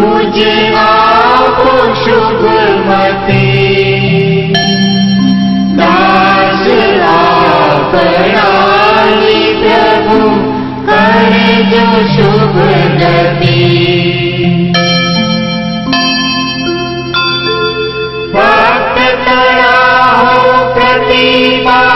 मुझे आपो शुभमती दास आपणाली प्रभु करे जो शुभ गति। भक्त तराहो प्रतिपालिचु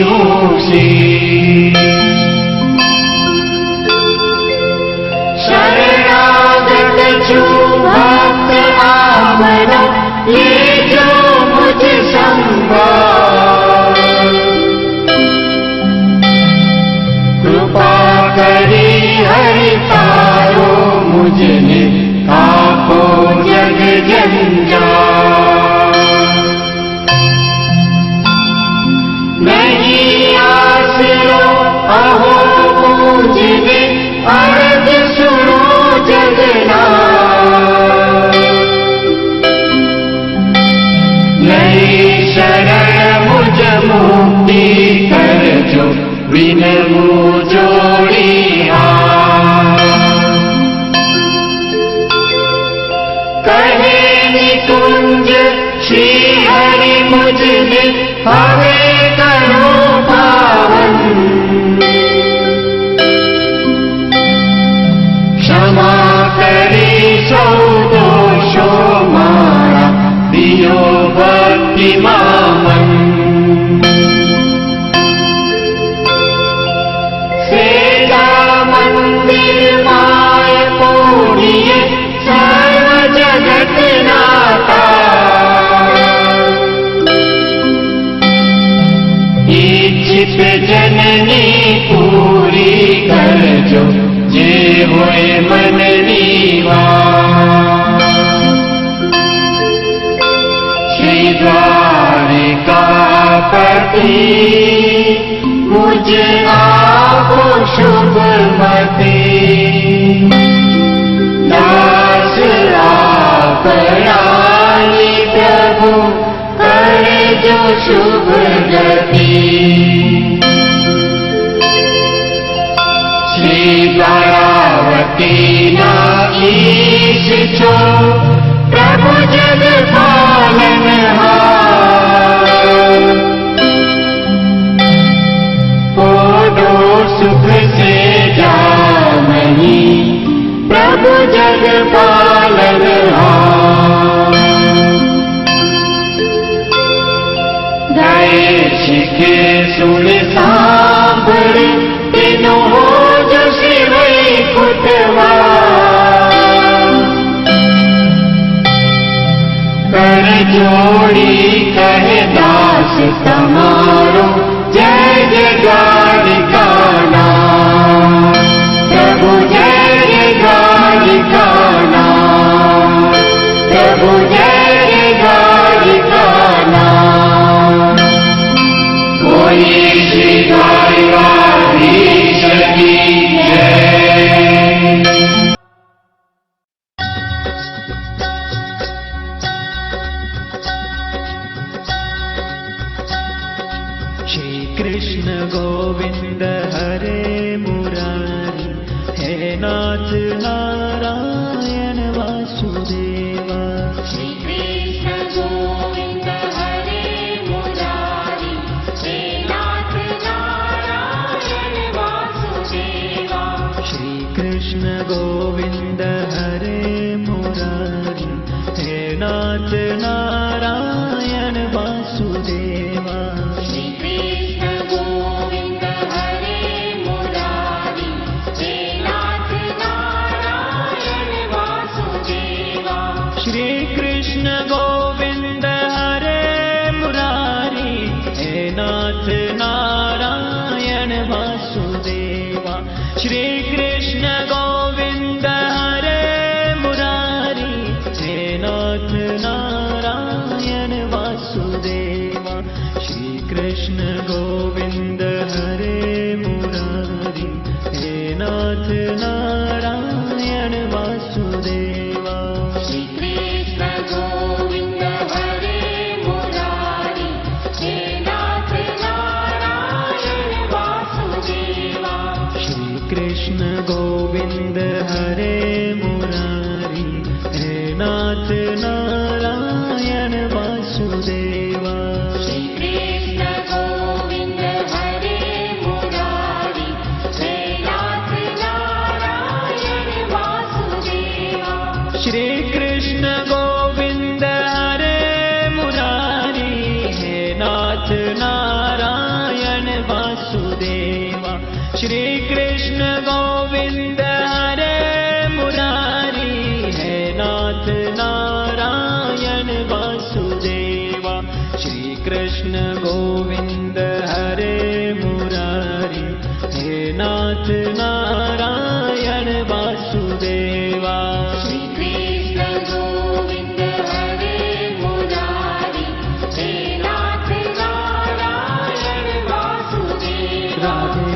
होसी शरणागत जो भक्त ले जो मुझ संभाल। कृपा करी हरि तारो बिन जोड़िया कहे निकुंज श्री हरि पूर्णिय सर्व जगत जननी पूरी कर जो, जे होए मन रीवा श्री द्वारिकापति मुझ आपो शुभ मते। जो शुभ गति श्री द्वारावती नाईश छो प्रभु पोडो सुख से जामनी प्रभु जग पालन कर जोड़ी कहे दास तमारो जय जयकार वासुदेव। श्रीकृष्ण गोविन्द हरे मुरारी हे नाथ Narayana Vasudeva. Shri Krishna Krishna Govinda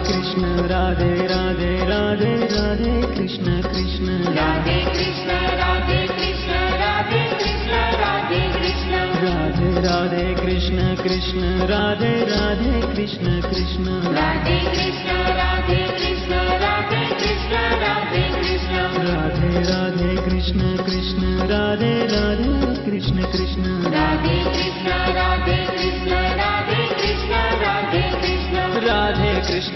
Krishna, Radhe Radhe, Radhe Radhe Krishna Krishna, Radhe Krishna, Radhe Krishna, Radhe Krishna, Radhe Krishna, Radhe Radhe Krishna Krishna, Radhe Radhe Krishna Krishna, Radhe Krishna, Radhe Krishna, Radhe Krishna, Radhe Krishna, Radhe Radhe Krishna Krishna, Radhe Radhe Krishna Krishna.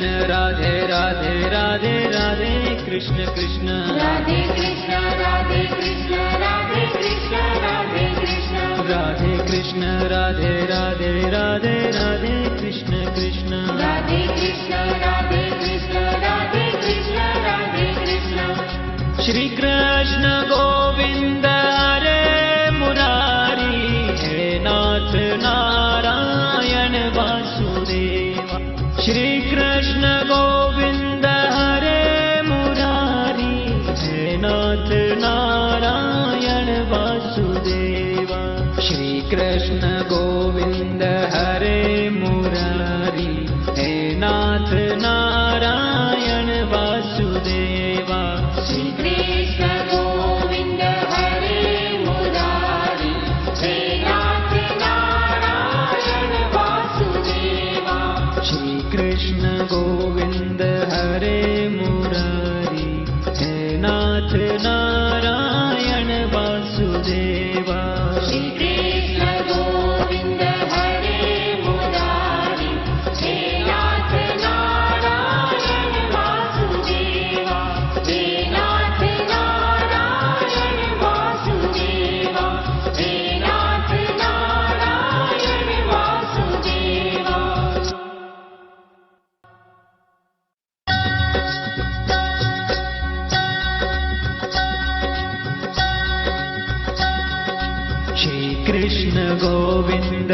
Krishna Radhe Radhe Radhe Radhe Krishna Krishna. Radhe Krishna Radhe Krishna Radhe Krishna Radhe Krishna. Radhe Krishna Radhe Radhe Radhe Radhe Krishna Krishna. Radhe Krishna Radhe Krishna Radhe Krishna Radhe Krishna. Shri Krishna Govinda हरे मुरारी हे नाथ नारायण वासुदेवा श्री कृष्ण गोविन्द हरे मुरारी हे नाथ नारायण वासुदेवा। श्री कृष्ण गोविन्द हरे मुरारी हे नाथ नारायण वासुदेवा। श्रीकृष्ण कृष्ण गोविन्द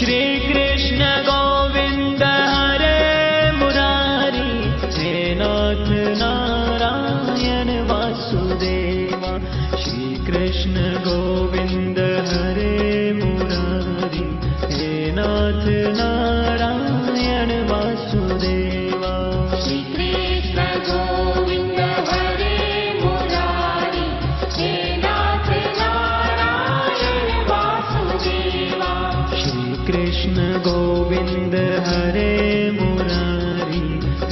वासुदेवा श्री कृष्ण गोविन्द हरे मुरारी हे नाथ नारायण वासुदेवा श्री कृष्ण हरे मुरारी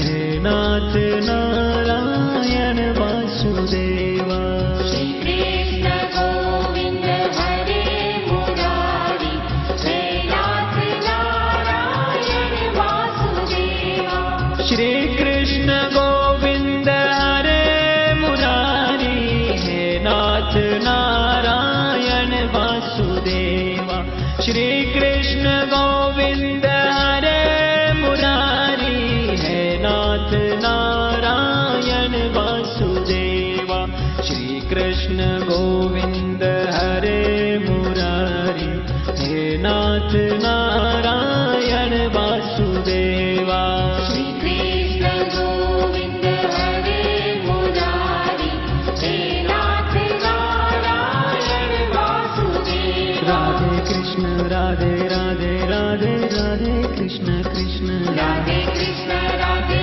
हे नाथ नारायण वासुदेवा। श्रीकृष्ण गोविन्द कृष्ण गोविन्द हरे मुरारि हे नाथ नारायण वासुदेवा। राधे कृष्ण राधे राधे राधे राधे कृष्ण कृष्ण। राधे कृष्ण राधे